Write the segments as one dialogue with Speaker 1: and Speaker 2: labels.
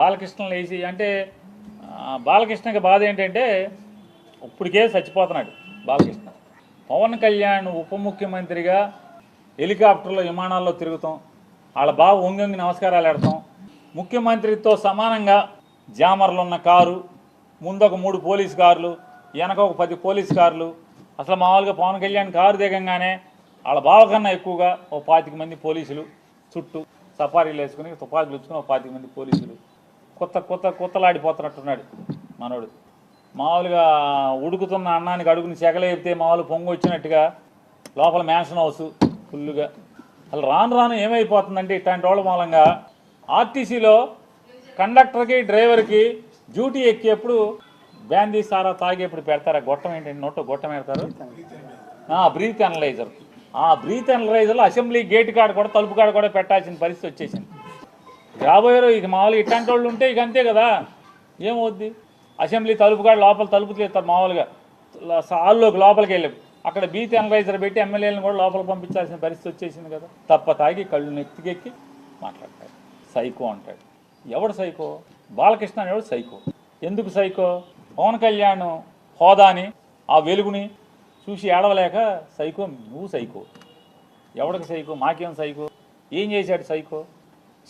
Speaker 1: బాలకృష్ణ లేచి అంటే బాలకృష్ణకి బాధ ఏంటంటే ఇప్పటికే చచ్చిపోతున్నాడు బాలకృష్ణ. పవన్ కళ్యాణ్ ఉప ముఖ్యమంత్రిగా హెలికాప్టర్లో విమానాల్లో తిరుగుతాం. వాళ్ళ బావ ఉంగంగి నమస్కారాలు ఆడతాం. ముఖ్యమంత్రితో సమానంగా జామర్లు ఉన్న కారు ముందు ఒక మూడు పోలీస్ కార్లు వెనక ఒక పది పోలీస్ కార్లు. అసలు మామూలుగా పవన్ కళ్యాణ్ కారు దిగంగానే వాళ్ళ బావ కన్నా ఎక్కువగా ఓ పాతిక మంది పోలీసులు చుట్టూ సఫారీలు వేసుకుని తుపాకులు ఇచ్చుకుని ఒక పాతిక మంది పోలీసులు కొత్త కొత్త కొత్తలాడిపోతున్నట్టున్నాడు మనోడు. మామూలుగా ఉడుకుతున్న అన్నానికి అడుగుని చెగలేపితే మామూలు పొంగు వచ్చినట్టుగా లోపల మ్యాన్షన్ హౌస్ ఫుల్లుగా. అసలు రాను రాను ఏమైపోతుందంటే ఇట్లాంటి వాళ్ళ మూలంగా ఆర్టీసీలో కండక్టర్కి డ్రైవర్కి డ్యూటీ ఎక్కేప్పుడు బ్యాందీ సారా తాగేప్పుడు పెడతారా? గొట్టం ఏంటంటే నోట్లో గొట్టం పెడతారు బ్రీత్ అనలైజర్ ఆ బ్రీత్ అనలైజర్లో అసెంబ్లీ గేట్ కాడ కూడా తలుపు కాడ కూడా పెట్టాల్సిన పరిస్థితి వచ్చేసింది. రాబోయే రోజు ఇక మామూలుగా ఇట్లాంటి వాళ్ళు ఉంటే ఇక అంతే కదా. ఏమవుద్ది? అసెంబ్లీ తలుపు కాడ లోపల తలుపు తీస్తారు మామూలుగా. హాల్లోకి లోపలికి వెళ్ళి. అక్కడ బీత్ అనలైజర్ పెట్టి ఎమ్మెల్యేలను కూడా లోపలికి పంపించాల్సిన పరిస్థితి వచ్చేసింది కదా. తప్ప తాగి కళ్ళు నెత్తికెక్కి మాట్లాడతాడు. సైకో అంటాడు. ఎవడు సైకో? బాలకృష్ణ అనేవాడు సైకో. ఎందుకు సైకో? పవన్ కళ్యాణ్ హోదాని ఆ వెలుగుని చూసి ఏడవలేక సైకో నువ్వు సైకో. ఎవడికి సైకో? మాకేం సైకో? ఏం చేశాడు సైకో?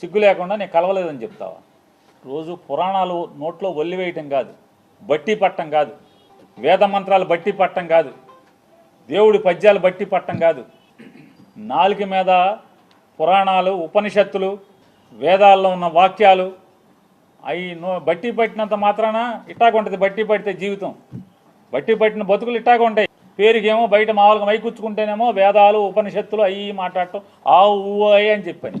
Speaker 1: సిగ్గు లేకుండా నేను కలవలేదని చెప్తావా? రోజు పురాణాలు నోట్లో ఒల్లివేయటం కాదు బట్టి పట్టం కాదు వేద మంత్రాలు బట్టి పట్టం కాదు దేవుడి పద్యాలు బట్టి పట్టం కాదు. నాలుగు మీద పురాణాలు ఉపనిషత్తులు వేదాల్లో ఉన్న వాక్యాలు అవి నో బట్టి పట్టినంత మాత్రాన? ఇట్టాగా ఉంటుంది బట్టి పడితే జీవితం. బట్టి పట్టిన బతుకులు ఇట్టాగా ఉంటాయి. పేరుకేమో బయట మామూలుగా మైకూర్చుకుంటేనేమో వేదాలు ఉపనిషత్తులు అవి మాట్లాడటం ఆ ఊ అని చెప్పాను.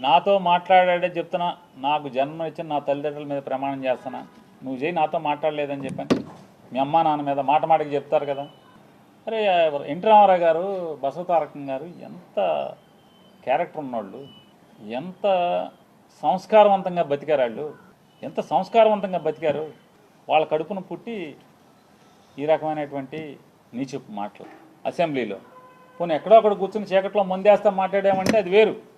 Speaker 1: నాతో మాట్లాడాడే చెప్తున్నా నాకు జన్మ ఇచ్చిన నా తల్లిదండ్రుల మీద ప్రమాణం చేస్తున్నా. నువ్వు చేయి నాతో మాట్లాడలేదని చెప్పాను. మీ అమ్మా నాన్న మీద మాట మాటకి చెప్తారు కదా. అరే ఎన్టీ రామారావు గారు బసవతారకం గారు ఎంత క్యారెక్టర్ ఉన్నోళ్ళు ఎంత సంస్కారవంతంగా బతికారు వాళ్ళు ఎంత సంస్కారవంతంగా బతికారు. వాళ్ళ కడుపును పుట్టి ఈ రకమైనటువంటి నీచపు మాటలు అసెంబ్లీలో. పోనీ ఎక్కడో అక్కడ కూర్చుని చీకట్లో మందేస్తా మాట్లాడామంటే అది వేరు.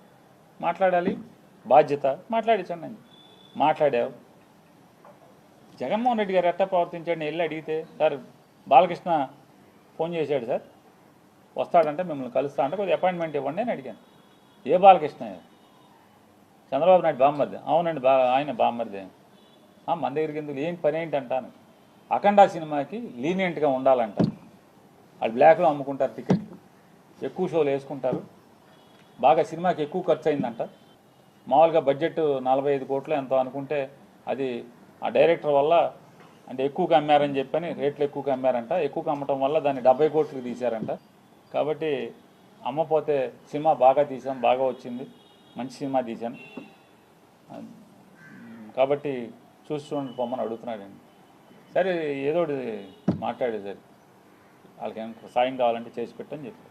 Speaker 1: మాట్లాడాలి. బాధ్యత. మాట్లాడించండి నేను మాట్లాడావు. జగన్మోహన్ రెడ్డి గారు ఎట్టా ప్రవర్తించాడు వెళ్ళి అడిగితే సార్ బాలకృష్ణ ఫోన్ చేశాడు సార్. వస్తాడంటే మిమ్మల్ని కలుస్తా అంటే కొద్దిగా అపాయింట్మెంట్ ఇవ్వండి అని అడిగాను. ఏ బాలకృష్ణ? చంద్రబాబు నాయుడు బామ్మర్ది. అవునండి బా ఆయన బామ్మర్ది. మన దగ్గరికి ఎందుకు? ఏం పని ఏంటి అంటాను అఖండ సినిమాకి లీనియంట్గా ఉండాలంట. వాళ్ళు బ్లాక్లో అమ్ముకుంటారు టికెట్లు. ఎక్కువ షోలు వేసుకుంటారు. బాగా సినిమాకి ఎక్కువ ఖర్చు అయిందంట మామూలుగా బడ్జెట్ నలభై ఐదు కోట్లు ఎంతో అనుకుంటే అది ఆ డైరెక్టర్ వల్ల అంటే ఎక్కువగా అమ్మారని చెప్పని రేట్లు ఎక్కువగా అమ్మారంట. ఎక్కువగా అమ్మటం వల్ల దాన్ని డెబ్బై కోట్లకి తీశారంట. కాబట్టి అమ్మపోతే సినిమా బాగా తీసాం బాగా వచ్చింది. మంచి సినిమా తీశాను కాబట్టి చూసి చూడండి పొమ్మని అడుగుతున్నాడండి. సరే ఏదో మాట్లాడేది సరే వాళ్ళకి సాయం కావాలంటే చేసి పెట్టని చెప్పారు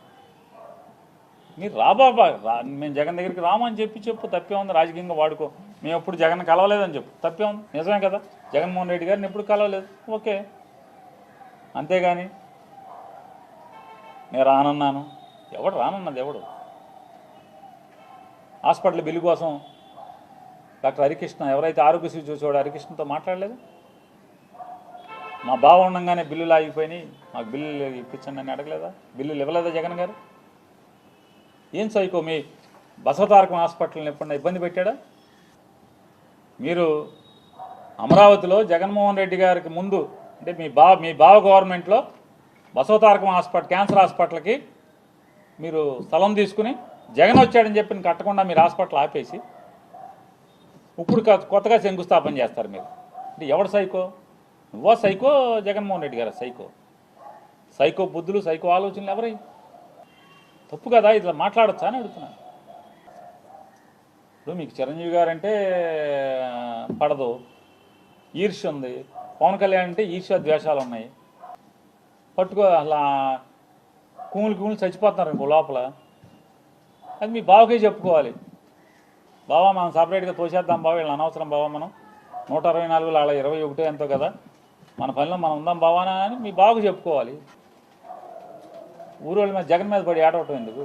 Speaker 1: మీరు రాబాబా రా మేము జగన్ దగ్గరికి రామని చెప్పి చెప్పు తప్పే ఉంది రాజకీయంగా వాడుకో. మేము ఎప్పుడు జగన్ కలవలేదని చెప్పు తప్పే ఉంది. నిజమే కదా? జగన్మోహన్ రెడ్డి గారిని ఎప్పుడు కలవలేదు? ఓకే. అంతేగాని నేను రానన్నాను. ఎవడు రానన్నది? ఎవడు? హాస్పిటల్ బిల్లు కోసం డాక్టర్ హరికృష్ణ ఎవరైతే ఆరోగ్యశ్రీ చూసేవాడు హరికృష్ణతో మాట్లాడలేదు? మా బావ ఉండగానే బిల్లులు ఆగిపోయినాయి. మాకు బిల్లులు ఇప్పించండి అని అడగలేదా? బిల్లులు ఇవ్వలేదా జగన్ గారు? ఏం సైకో మీ బసవతారకం హాస్పిటల్ని ఎప్పుడన్నా ఇబ్బంది పెట్టాడా? మీరు అమరావతిలో జగన్మోహన్ రెడ్డి గారికి ముందు అంటే మీ బా మీ బావ గవర్నమెంట్లో బసవతారకం హాస్పిటల్ క్యాన్సర్ హాస్పిటల్కి మీరు స్థలం తీసుకుని జగన్ వచ్చాడని చెప్పి కట్టకుండా మీరు హాస్పిటల్ ఆపేసి ఇప్పుడు కొత్తగా శంకుస్థాపన చేస్తారు మీరు. అంటే ఎవడు సైకో? నువ్వా సైకో జగన్మోహన్ రెడ్డి గారా సైకో? సైకో బుద్ధులు సైకో ఆలోచనలు ఎవరై తప్పు కదా ఇట్లా మాట్లాడచ్చా అని అడుగుతున్నాను ఇప్పుడు మీకు చిరంజీవి గారు అంటే పడదు. ఈర్ష్య ఉంది. పవన్ కళ్యాణ్ అంటే ఈర్ష్య ద్వేషాలు ఉన్నాయి. పట్టుకో అలా కూములు కూములు చచ్చిపోతున్నారు ఇంకో లోపల. అది మీ బావకే చెప్పుకోవాలి. బావా మనం సపరేట్గా తోసేద్దాం బావ వీళ్ళు అనవసరం బావా మనం. నూట అరవై నాలుగులో అలా ఇరవై ఒకటే ఎంతో కదా. మన పనిలో మనం ఉందాం బావానా అని మీ బావకు చెప్పుకోవాలి. ఊరోళ్ళ మీద జగన్ మీద పడి ఆడవటం ఎందుకు?